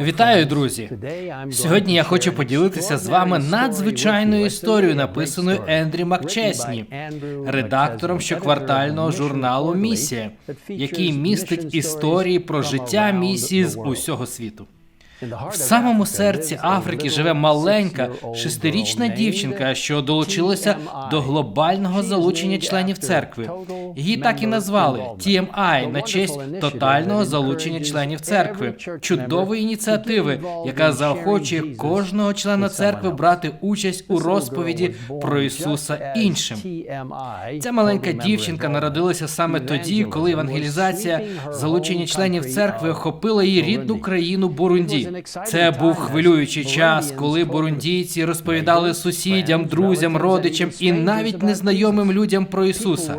Вітаю, друзі! Сьогодні я хочу поділитися з вами надзвичайною історією, написаною Ендрі Макчесні, редактором щоквартального журналу Місія, який містить історії про життя місії з усього світу. В самому серці Африки живе маленька шестирічна дівчинка, що долучилася до глобального залучення членів церкви. Її так і назвали TMI на честь тотального залучення членів церкви, чудової ініціативи, яка заохочує кожного члена церкви брати участь у розповіді про Ісуса іншим. Ця маленька дівчинка народилася саме тоді, коли евангелізація залучення членів церкви охопила її рідну країну Бурунді. Це був хвилюючий час, коли бурундійці розповідали сусідям, друзям, родичам і навіть незнайомим людям про Ісуса.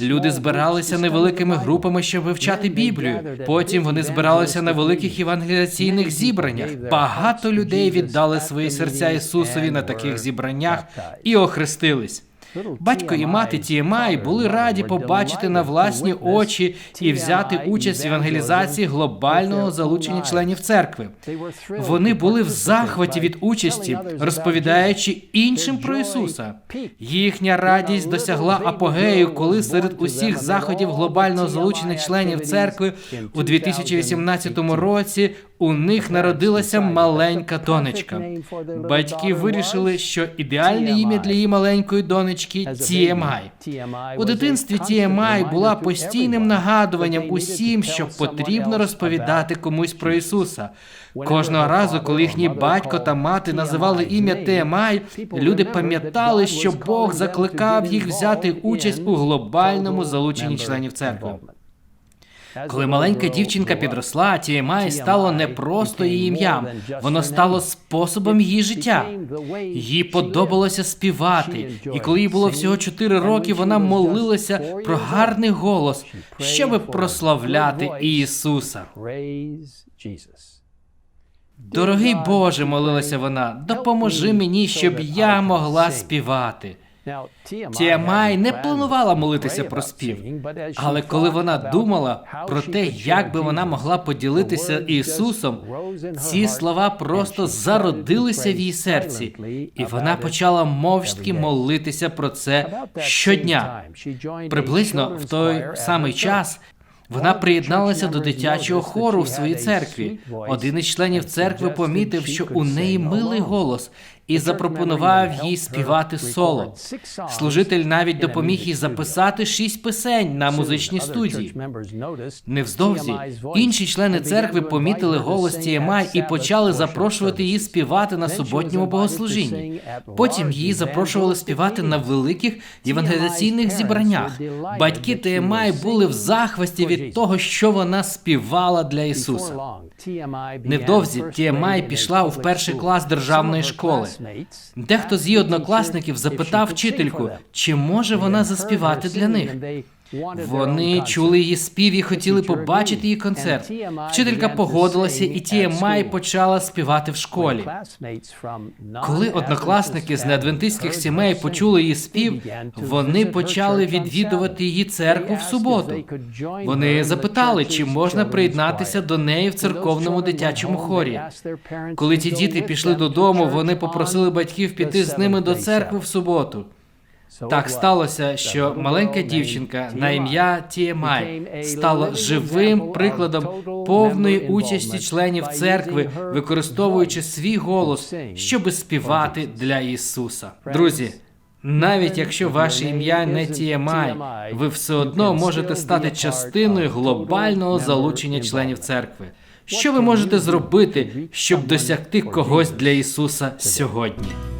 Люди збиралися невеликими групами, щоб вивчати Біблію. Потім вони збиралися на великих евангелізаційних зібраннях. Багато людей віддали свої серця Ісусові на таких зібраннях і охрестились. Батько і мати Тіємай були раді побачити на власні очі і взяти участь в евангелізації глобального залучення членів церкви. Вони були в захваті від участі, розповідаючи іншим про Ісуса. Їхня радість досягла апогею, коли серед усіх заходів глобального залучення членів церкви у 2018 році у них народилася маленька донечка. Батьки вирішили, що ідеальне ім'я для її маленької донечки TMI. У дитинстві TMI була постійним нагадуванням усім, що потрібно розповідати комусь про Ісуса. Кожного разу, коли їхній батько та мати називали ім'я TMI, люди пам'ятали, що Бог закликав їх взяти участь у глобальному залученні членів церкви. Коли маленька дівчинка підросла, TMI стало не просто її ім'ям, воно стало способом її життя. Їй подобалося співати, і коли їй було всього 4 роки, вона молилася про гарний голос, щоби прославляти Ісуса. Дорогий Боже, молилася вона, допоможи мені, щоб я могла співати. Тіамай не планувала молитися про спів, але коли вона думала про те, як би вона могла поділитися Ісусом, ці слова просто зародилися в її серці, і вона почала мовчки молитися про це щодня. Приблизно в той самий час. Вона приєдналася до дитячого хору в своїй церкві. Один із членів церкви помітив, що у неї милий голос, і запропонував їй співати соло. Служитель навіть допоміг їй записати шість писень на музичній студії. Невздовзі інші члени церкви помітили голос Тіємай і почали запрошувати її співати на суботньому богослужінні. Потім її запрошували співати на великих євангелізаційних зібраннях. Батьки Тіємай були в захвасті від того, що вона співала для Ісуса. Невдовзі Тіємай пішла у перший клас державної школи. Дехто з її однокласників запитав вчительку, чи може вона заспівати для них. Вони чули її спів і хотіли побачити її концерт. Вчителька погодилася, і Тіємай почала співати в школі. Коли однокласники з неадвентистських сімей почули її спів, вони почали відвідувати її церкву в суботу. Вони запитали, чи можна приєднатися до неї в церковному дитячому хорі. Коли ті діти пішли додому, вони попросили батьків піти з ними до церкви в суботу. Так сталося, що маленька дівчинка на ім'я Тіємай стала живим прикладом повної участі членів церкви, використовуючи свій голос, щоби співати для Ісуса. Друзі. Навіть якщо ваше ім'я не Тіємай, ви все одно можете стати частиною глобального залучення членів церкви. Що ви можете зробити, щоб досягти когось для Ісуса сьогодні?